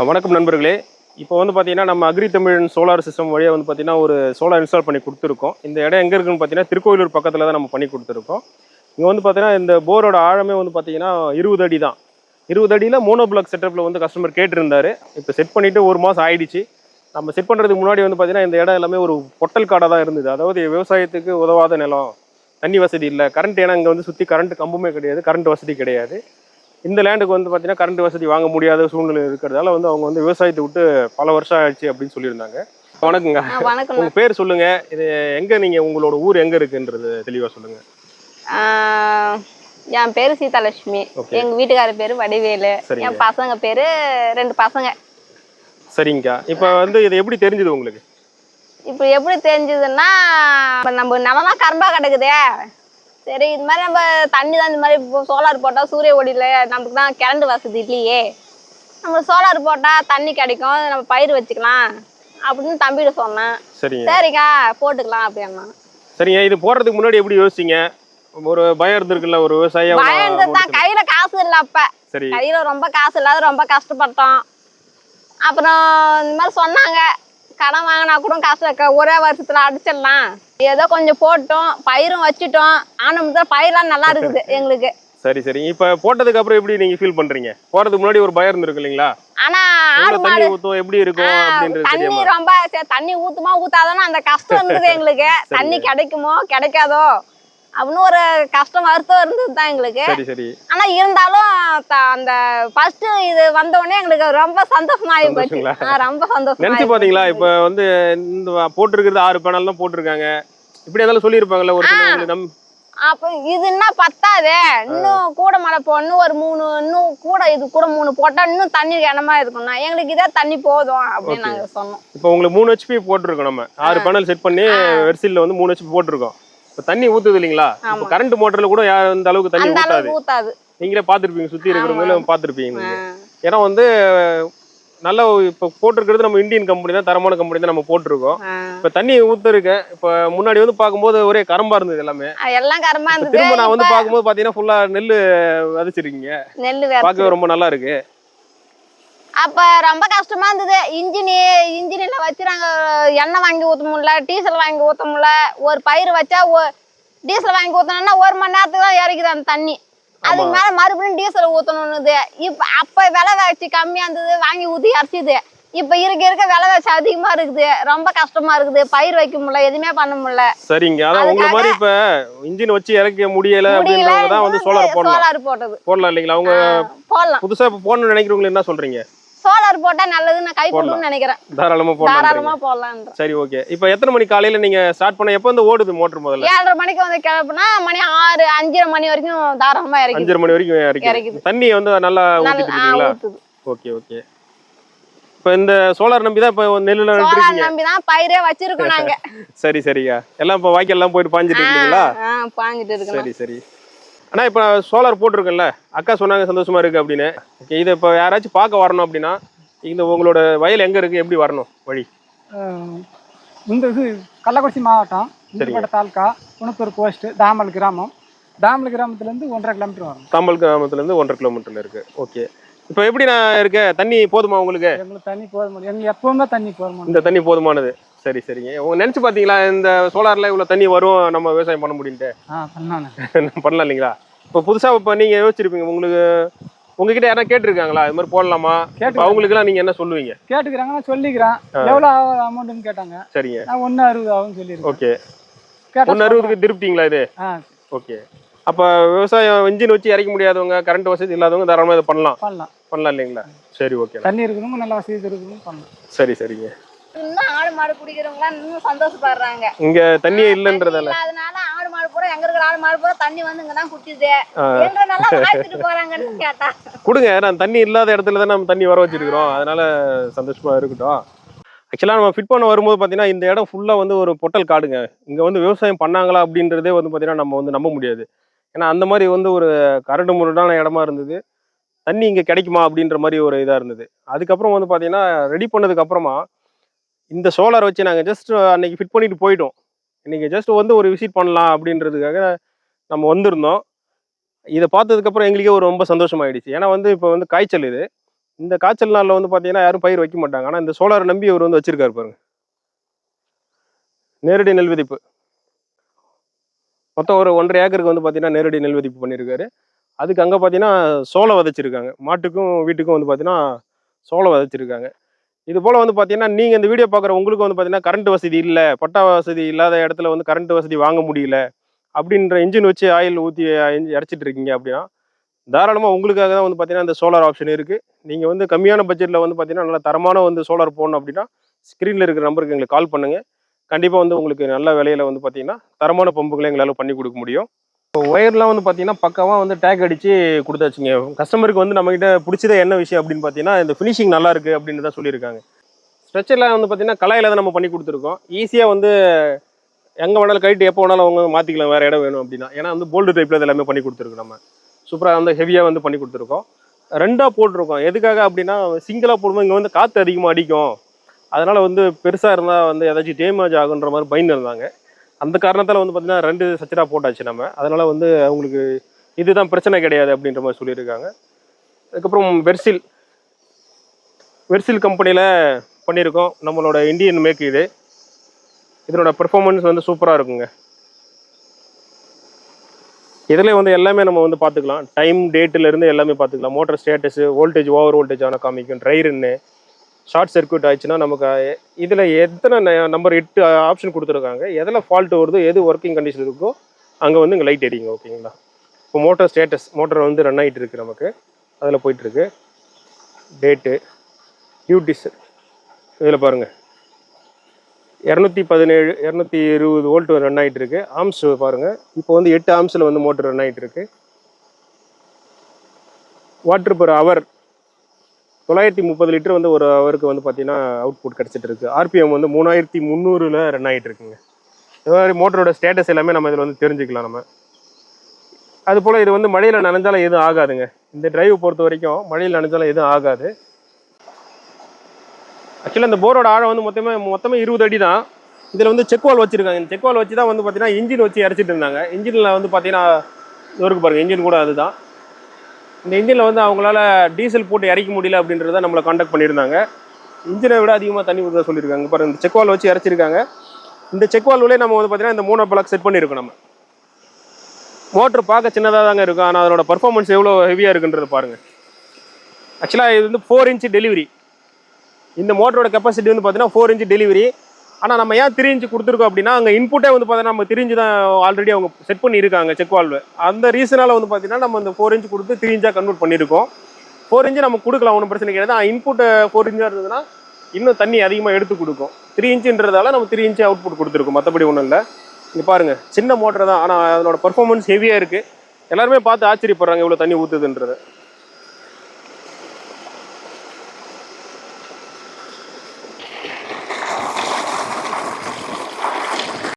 வணக்கம் நண்பர்களே. இப்போ வந்து பார்த்தீங்கன்னா நம்ம அக்ரி தமிழன் சோலார் சிஸ்டம் வழியாக வந்து பார்த்தீங்கன்னா ஒரு சோலார் இன்ஸ்டால் பண்ணி கொடுத்துருக்கோம். இந்த இடம் எங்கே இருக்குன்னு பார்த்தீங்கன்னா திருக்கோயிலூர் பக்கத்தில் தான் நம்ம பண்ணி கொடுத்துருக்கோம். இங்கே வந்து பார்த்தீங்கன்னா இந்த போரோட ஆழமே வந்து பார்த்தீங்கன்னா இருபது அடி தான். இருபது அடியில் மோனோ பிளாக் செட்டப்பில் வந்து கஸ்டமர் கேட்டிருந்தாரு. இப்போ செட் பண்ணிவிட்டு ஒரு மாதம் ஆயிடுச்சு. நம்ம செட் பண்ணுறதுக்கு முன்னாடி வந்து பார்த்தீங்கன்னா இந்த இடம் எல்லாமே ஒரு பொட்டல் காடாக தான் இருந்தது. அதாவது விவசாயத்துக்கு உதவாத நிலம் தண்ணி வசதி இல்லை. கரண்ட் ஏன்னா இங்கே வந்து சுற்றி கரண்ட் கம்புமே கிடையாது. கரண்ட் வசதி கிடையாது. இந்த லேண்டுக்கு வந்து பார்த்தீங்கன்னா கரண்ட் வசதி வாங்க முடியாத சூழ்நிலை இருக்கிறதால வந்து அவங்க வந்து விவசாயத்தை விட்டு பல வருஷம் ஆயிடுச்சு அப்படின்னு சொல்லியிருந்தாங்க. வணக்கங்க. வணக்கம் உங்க பேர் சொல்லுங்க. இது எங்க நீங்க? உங்களோட ஊர் எங்க இருக்குன்றது தெளிவா சொல்லுங்க. ஆ, என் பேரு சீதாலட்சுமி. எங்க வீட்டுக்காரர் பேரு வடிவேலு. என் பசங்க பேரு ரெண்டு பசங்க. சரிங்கக்கா இப்போ வந்து இது எப்படி தெரிஞ்சது உங்களுக்கு? இப்போ எப்படி தெரிஞ்சதுன்னா இப்ப நம்ம நிலம்லாம் கரும்பா கிடக்குதே. சரி இது மாதிரி நம்ம தண்ணி தான் இந்த மாதிரி சோலார் போட்டால் சூரிய ஒளியில நமக்கு தான் கரண்ட் வசதி இல்லையே. நம்ம சோலார் போட்டால் தண்ணி கிடைக்கும் நம்ம பயிர் வச்சுக்கலாம் அப்படின்னு தம்பிகிட்ட சொன்னேன். சரிங்க. சரிக்கா போட்டுக்கலாம் அப்படின்னா. சரிங்க இது போடுறதுக்கு முன்னாடி எப்படி யோசிச்சீங்க? ஒரு பயம் இருந்திருக்குல்ல ஒரு விவசாயியா ஒரு பயம் இருந்தது தான் கையில காசு இல்லை அப்ப. சரி. கையில ரொம்ப காசு இல்லாத ரொம்ப கஷ்டப்பட்டோம். அப்புறம் இந்த மாதிரி சொன்னாங்க. கடன் வாங்கினா கூட காசு ஒரே வருஷத்துல அடிச்சிடலாம். ஏதோ கொஞ்சம் போட்டோம் பயிரும் வச்சுட்டோம். ஆனந்தம் பயிரெல்லாம் நல்லா இருக்குது எங்களுக்கு. சரி சரி. இப்போ போட்டதுக்கு அப்புறம் எப்படி நீங்க ஃபீல் பண்றீங்க? போறதுக்கு முன்னாடி ஒரு பயம் இருந்திருக்கு இல்லைங்களா? ஆனா ஆடு மாடு ஊத்தும் எப்படி இருக்கும் அப்படின்றது தண்ணி ரொம்ப தண்ணி ஊத்துமா ஊத்தாதானோ அந்த கஷ்டம் இருந்தது எங்களுக்கு. தண்ணி கிடைக்குமோ கிடைக்காதோ? அப்படின்னு ஒரு கஷ்டம் வருத்தம் இருந்தது தான் எங்களுக்கு ஆனா இருந்தாலும் அந்த ஃபர்ஸ்ட் இது வந்த உடனே எங்களுக்கு ரொம்ப சந்தோஷமாயி போச்சு. சந்தோஷங்களா? ஆ, ரொம்ப சந்தோஷமா நினைச்சு பாத்தீங்களா? இப்ப வந்து இந்த போட்டிருக்கிறது ஆறு பேனல் தான் போட்டிருக்காங்க. இப்படி இருந்தாலும் சொல்லியிருப்பாங்கல்ல ஒரு நம் அப்ப இது என்ன பத்தாதே? இன்னும் கூட மழை போடணும் ஒரு மூணு இன்னும் கூட இது கூட மூணு போட்டா இன்னும் தண்ணி கனமா இருக்கும்னா எங்களுக்கு இதே தண்ணி போதும் அப்படின்னு நாங்க சொன்னோம். இப்போ உங்களுக்கு மூணு ஹெச்பி போட்டிருக்கோம் நம்ம. ஆறு பேனல் செட் பண்ணி வெர்சில்ல வந்து மூணு ஹெச்பி போட்டிருக்கோம். இப்போ தண்ணி ஊத்துது இல்லைங்களா? இப்போ கரண்ட் மோட்டர்ல கூட யார் இந்த அளவுக்கு தண்ணி அந்த ஊத்தாது. நீங்களே பார்த்துருப்பீங்க சுத்தி இருக்கிறவங்களும் பார்த்துருப்பீங்க நீங்க. ஏன்னா வந்து நல்ல இப்போ போட்டிருக்கிறது நம்ம இந்தியன் கம்பெனி தான் தரமான கம்பெனி தான் நம்ம போட்டிருக்கோம். இப்போ தண்ணி ஊத்துருக்கேன் இப்போ முன்னாடி வந்து பார்க்கும்போது ஒரே கரம்பா இருந்தது எல்லாமே. எல்லாம் கரமா இப்ப இருந்தது. திரும்ப நான் வந்து பார்க்கும்போது பார்த்தீங்கன்னா ஃபுல்லா நெல் விதைச்சிருக்கீங்க. நெல்லு வேற பார்க்கவே ரொம்ப நல்லா இருக்கு. அப்ப ரொம்ப கஷ்டமா இருந்தது. இன்ஜினி இன்ஜினில வச்சு நாங்க எண்ணெய் வாங்கி ஊத்த முடியல டீசல் வாங்கி ஊத்த முடியல. ஒரு பயிர் வச்சா ஒ- டீசல் வாங்கி ஊத்தணும்னா ஒரு மணி நேரத்துக்கு தான் இறக்குது அந்த தண்ணி. அதுக்கு மேல மறுபடியும் டீசல் ஊத்தணும்னுது. இப்ப அப்ப விலை வச்சு கம்மியா இருந்தது வாங்கி ஊத்தி இறச்சிது. இப்ப இருக்க இருக்க விலை வச்சு அதிகமா இருக்குது. ரொம்ப கஷ்டமா இருக்குது. பயிர் வைக்க முடியல எதுவுமே பண்ண முடியல. சரிங்க. அதான் உங்களை மாதிரி இப்ப இன்ஜின் வச்சு இறக்க முடியல அப்படின்றவங்க தான் வந்து சோலார் போடலாம் சோலார் போட்டது. போடலாம் இல்லைங்களா? அவங்க போடலாம். புதுசா இப்ப போடணும்னு நினைக்கிறவங்க என்ன சொல்றீங்க? சோலார் போட்டா நல்லது நான் கை போட்டுன்னு நினைக்கிறேன். தாராளமா போடலாம் தாராளமா போடலான்ற சரி ஓகே இப்போ எத்தனை மணி காலையில நீங்க ஸ்டார்ட் பண்ண எப்போ வந்து ஓடுது மோட்டர் முதல்ல? ஏழரை மணிக்கு வந்து கிளப்புனா மணி ஆறு அஞ்சரை மணி வரைக்கும் தாராளமா இறக்கி அஞ்சரை மணி வரைக்கும் இறக்கி. தண்ணி வந்து நல்லா ஊத்திட்டு இருக்கீங்களா? ஊத்துது. ஓகே ஓகே இப்போ இந்த சோலார் நம்பி தான் இப்போ நெல்லுல நட்டுருக்கீங்க நம்பி தான் பயிரே வச்சிருக்கோம் நாங்க. சரி சரிங்க. எல்லாம் இப்போ வாய்க்கால்லாம் போயிட்டு பாஞ்சிட்டு இருக்கீங்களா? பாஞ்சிட்டு இருக்கணும் சரி சரி. அண்ணா இப்போ சோலார் போட்டிருக்கேன்ல. அக்கா சொன்னாங்க சந்தோஷமா இருக்கு அப்படின்னு. ஓகே இதை இப்போ யாராச்சும் பார்க்க வரணும் அப்படின்னா இந்த உங்களோட வயல் எங்க இருக்கு எப்படி வரணும் வழி? இந்த இது கள்ளக்குறிச்சி மாவட்டம் இந்துப்பட்ட தாலுக்கா குணத்தூர் போஸ்ட் தாமல் கிராமம். தாமல் கிராமத்துலேருந்து ஒன்றரை கிலோமீட்டர் வரும் தாம்பல் கிராமத்துலேருந்து ஒன்றரை கிலோமீட்டர்ல இருக்கு. ஓகே. இப்போ எப்படி நான் இருக்க? தண்ணி போதுமா உங்களுக்கு? எங்களுக்கு தண்ணி போதும்? எங்களுக்கு எப்பவுமே தண்ணி போதும் இந்த தண்ணி போதுமானது. சரி சரிங்க. உங்க நினைச்சு பாத்தீங்களா இந்த சோலார்ல இவ்வளவு தண்ணி வரும் நம்ம விவசாயம் பண்ண முடியும்ட்டு பண்ணலாம் இல்லைங்களா இப்போ புதுசா இப்போ நீங்க யோசிச்சிருப்பீங்க உங்களுக்கு உங்ககிட்ட யாரா கேட்டிருக்காங்களா இது மாதிரி போடலாமா? இப்போ அவங்களுக்குலாம் நீங்க என்ன சொல்லுவீங்க? கேட்டுக்கிறாங்க நான் சொல்லிக்கிறேன். எவ்வளோ அமௌண்ட்டுன்னு கேட்டாங்க. சரிங்க. நான் ஒன்று அறுபது ஆகும்னு சொல்லியிருக்கேன். ஓகே. ஒன்று அறுபதுக்கு திருப்திங்களா இது? ஓகே. அப்போ விவசாயம் இன்ஜின் வச்சு இறக்க முடியாதவங்க கரண்ட் வசதி இல்லாதவங்க தாராளமாக இதை பண்ணலாம். பண்ணலாம். பண்ணலாம் இல்லைங்களா? சரி ஓகே. தண்ணி இருக்கணும் நல்ல வசதி இருக்கணும் பண்ணலாம். சரி சரிங்க. இன்னும் ஆடு மாடு குடிக்கிறவங்க இன்னும் சந்தோஷப்படுறாங்க. இங்க தண்ணியே இல்லைன்றதால. அதனால ஆடு மாடு பூரா எங்க இருக்கிற ஆடு மாடு பூரா தண்ணி வந்து இங்கதான் குட்டிது எங்க நல்லா வாழ்த்துட்டு போறாங்கன்னு கேட்டா. கொடுங்க நான் தண்ணி இல்லாத இடத்துல தான் நம்ம தண்ணி வர வச்சிருக்கிறோம். அதனால சந்தோஷமா இருக்கட்டும். ஆக்சுவலாக நம்ம ஃபிட் பண்ண வரும்போது பார்த்தீங்கன்னா இந்த இடம் ஃபுல்லாக வந்து ஒரு பொட்டல் காடுங்க. இங்கே வந்து விவசாயம் பண்ணாங்களா அப்படின்றதே வந்து பார்த்தீங்கன்னா நம்ம வந்து நம்ப முடியாது. ஏன்னா அந்த மாதிரி வந்து ஒரு கரடு முரடான இடமா இருந்தது. தண்ணி இங்கே கிடைக்குமா அப்படின்ற மாதிரி ஒரு இதாக இருந்தது. அதுக்கப்புறம் வந்து பார்த்தீங்கன்னா ரெடி பண்ணதுக்கு அப்புறமா இந்த சோலார் வச்சு நாங்கள் ஜஸ்ட் அன்னைக்கு ஃபிட் பண்ணிட்டு போயிட்டோம். இன்றைக்கி ஜஸ்ட் வந்து ஒரு விசிட் பண்ணலாம் அப்படின்றதுக்காக நம்ம வந்திருந்தோம். இதை பார்த்ததுக்கப்புறம் எங்களுக்கே ஒரு ரொம்ப சந்தோஷமாயிடுச்சு. ஏன்னா வந்து இப்போ வந்து காய்ச்சல் இது. இந்த காய்ச்சல் நாளில் வந்து பார்த்தீங்கன்னா யாரும் பயிர் வைக்க மாட்டாங்க. ஆனால் இந்த சோலாரை நம்பி இவர் வந்து வச்சுருக்காரு பாருங்க. நேரடி நெல் விதிப்பு. மொத்தம் ஒரு ஒன்றரை ஏக்கருக்கு வந்து பார்த்தீங்கன்னா நேரடி நெல் விதிப்பு பண்ணியிருக்காரு அதுக்கு அங்கே பார்த்தீங்கன்னா சோளம் விதைச்சிருக்காங்க. மாட்டுக்கும் வீட்டுக்கும் வந்து பார்த்தீங்கன்னா சோளம் விதைச்சிருக்காங்க. இது போல் வந்து பார்த்தீங்கன்னா நீங்கள் இந்த வீடியோ பார்க்குற உங்களுக்கு வந்து பார்த்தீங்கன்னா கரண்ட் வசதி இல்லை பட்டா வசதி இல்லாத இடத்துல வந்து கரண்ட் வசதி வாங்க முடியல அப்படின்ற இன்ஜின் வச்சு ஆயில் ஊற்றி இறச்சிட்டு இருக்கீங்க அப்படின்னா தாராளமாக உங்களுக்காக தான் வந்து பார்த்தீங்கன்னா இந்த சோலார் ஆப்ஷன் இருக்குது நீங்கள் வந்து கம்மியான பட்ஜெட்டில் வந்து பார்த்தீங்கன்னா நல்ல தரமான வந்து சோலார் போடணும் அப்படின்னா ஸ்க்ரீனில் இருக்கிற நம்பருக்கு எங்களுக்கு கால் பண்ணுங்கள் கண்டிப்பாக வந்து உங்களுக்கு நல்ல விலையில் வந்து பார்த்தீங்கன்னா தரமான பம்புகளை எங்களால் பண்ணி கொடுக்க முடியும். இப்போ ஒயர்லாம் வந்து பார்த்தீங்கன்னா பக்காவாக வந்து டேக் அடித்து கொடுத்தாச்சுங்க. கஸ்டமருக்கு வந்து நம்மகிட்ட பிடிச்சதே என்ன விஷயம் அப்படின்னு பார்த்தீங்கன்னா இந்த ஃபினிஷிங் நல்லா இருக்குது அப்படின்னு தான் சொல்லியிருக்காங்க. ஸ்ட்ரெச்சர்லாம் வந்து பார்த்தீங்கன்னா கலையில் தான் நம்ம பண்ணி கொடுத்துருக்கோம். ஈஸியாக வந்து எங்கே வேணாலும் கைட்டு எப்போ வேணாலும் அவங்க மாற்றிக்கலாம் வேறு இடம் வேணும் அப்படின்னா. ஏன்னா வந்து போல்டு டைப்பில் இது எல்லாமே பண்ணி கொடுத்துருக்கோம் நம்ம. சூப்பராக வந்து ஹெவியாக வந்து பண்ணி கொடுத்துருக்கோம். ரெண்டாக போட்டிருக்கோம். எதுக்காக அப்படின்னா சிங்கிளாக போடும்போது இங்கே வந்து காற்று அதிகமாக அடிக்கும். அதனால் வந்து பெருசாக இருந்தால் வந்து ஏதாச்சும் டேமேஜ் ஆகுன்ற மாதிரி பயந்து இருந்தாங்க. அந்த காரணத்தால் வந்து பார்த்தீங்கன்னா ரெண்டு சச்சரா போட்டாச்சு நம்ம. அதனால் வந்து அவங்களுக்கு இதுதான் பிரச்சனை கிடையாது அப்படின்ற மாதிரி சொல்லியிருக்காங்க. அதுக்கப்புறம் வெர்சில். வெர்சில் கம்பெனியில் பண்ணியிருக்கோம். நம்மளோட இந்தியன் மேக் இது. இதனோட பெர்ஃபார்மன்ஸ் வந்து சூப்பராக இருக்குங்க. இதில் வந்து எல்லாமே நம்ம வந்து பார்த்துக்கலாம். டைம் டேட்டிலேருந்து எல்லாமே பார்த்துக்கலாம். Motor status voltage over voltage ஆனால் காமிக்கும். ட்ரைருன்னு ஷார்ட் சர்க்யூட் ஆயிடுச்சுன்னா நமக்கு இதில் எத்தனை நம்பர் எட்டு ஆப்ஷன் கொடுத்துருக்காங்க எதில் ஃபால்ட் வருதோ எது ஒர்க்கிங் கண்டிஷன் இருக்கோ அங்கே வந்து இங்கே லைட் எரியுங்க ஓகேங்களா இப்போ மோட்டர் ஸ்டேட்டஸ் மோட்டர் வந்து ரன் ஆகிட்டு இருக்கு நமக்கு. அதில் போயிட்டுருக்கு டேட்டு டியூட்டிஸ் இதில் பாருங்கள் இரநூத்தி பதினேழு இரநூத்தி இருபது வோல்ட் ரன் ஆகிட்டு இருக்கு. ஆம்ஸ் பாருங்கள் இப்போ வந்து எட்டு ஆம்ஸில் வந்து மோட்டர் ரன் ஆகிட்டு இருக்கு. வாட்ரு பர் ஹவர் தொள்ளாயிரத்தி முப்பது லிட்டர் வந்து ஒரு ஹவருக்கு வந்து பார்த்தீங்கன்னா அவுட்புட் கிடச்சிட்டு இருக்கு ஆர்பிஎம் வந்து மூணாயிரத்தி முந்நூறில் ரன் ஆகிட்டு இருக்குங்க இது மாதிரி மோட்டரோட ஸ்டேட்டஸ் எல்லாமே நம்ம இதில் வந்து தெரிஞ்சுக்கலாம் நம்ம. அது போல் இது வந்து மழையில் நனைஞ்சாலும் எதுவும் ஆகாதுங்க. இந்த டிரைவ் பொறுத்த வரைக்கும் மழையில் நனைஞ்சாலும் எதுவும் ஆகாது. ஆக்சுவலாக இந்த போரோட ஆழம் வந்து மொத்தமே மொத்தமே இருபது அடி தான். இதில் வந்து செக் வால் வச்சிருக்காங்க. இந்த செக் வால் வச்சு தான் வந்து பார்த்தீங்கன்னா இன்ஜின் வச்சு இறச்சிட்டு இருந்தாங்க. இன்ஜினில் வந்து பார்த்தீங்கன்னா இவருக்கு பாருங்க இன்ஜின் கூட அதுதான். இந்த இன்ஜினில் வந்து அவங்களால டீசல் போட்டு இறக்க முடியல அப்படின்றத நம்மளை காண்டாக்ட் பண்ணியிருந்தாங்க. இன்ஜினை விட அதிகமாக தண்ணி ஊற்ற சொல்லியிருக்காங்க. பாருங்க இந்த செக்வால் வச்சு இறச்சிருக்காங்க. இந்த செக் நம்ம வந்து பார்த்தீங்கன்னா இந்த மூணு பிளாக் செட் பண்ணியிருக்கோம் நம்ம. மோட்ரு பார்க்க சின்னதாக தாங்க இருக்கும் ஆனால் அதனோட பர்ஃபார்மன்ஸ் எவ்வளோ ஹெவியாக இருக்குன்றது பாருங்கள் ஆக்சுவலாக இது வந்து ஃபோர் இன்ச்சு டெலிவரி இந்த மோட்டரோட கெப்பாசிட்டி வந்து பார்த்தீங்கன்னா ஃபோர் இன்ச்சு டெலிவரி ஆனால் நம்ம ஏன் த்ரீ இன்ச்சு கொடுத்துருக்கோம் அப்படின்னா அங்கே இன்புட்டே வந்து பார்த்தீங்கன்னா நம்ம திரிஞ்சு தான் ஆல்ரெடி அவங்க செட் பண்ணியிருக்காங்க செக் வால்வு அந்த ரீசனால் வந்து பார்த்தீங்கன்னா நம்ம இந்த ஃபோர் இன்ச் கொடுத்து த்ரீ இன்ச்சாக கன்வெர்ட் பண்ணியிருக்கோம். ஃபோர் இன்ச்சு நம்ம கொடுக்கலாம் ஒன்றும் பிரச்சனை கிடையாது. இன்புட் ஃபோர் இன்ச்சாக இருந்ததுன்னா இன்னும் தண்ணி அதிகமாக எடுத்து கொடுக்கும். த்ரீ இன்ச்சுன்றதால நம்ம த்ரீ இன்ச்சு அவுட்புட் கொடுத்துருக்கோம் மற்றபடி ஒன்றும் இல்லை. இங்கே பாருங்கள் சின்ன மோட்டர் தான். ஆனால் அதனோட பர்ஃபார்மன்ஸ் ஹெவியாக இருக்குது எல்லாருமே பார்த்து ஆச்சரியப்படுறாங்க இவ்வளோ தண்ணி ஊற்றுதுன்றது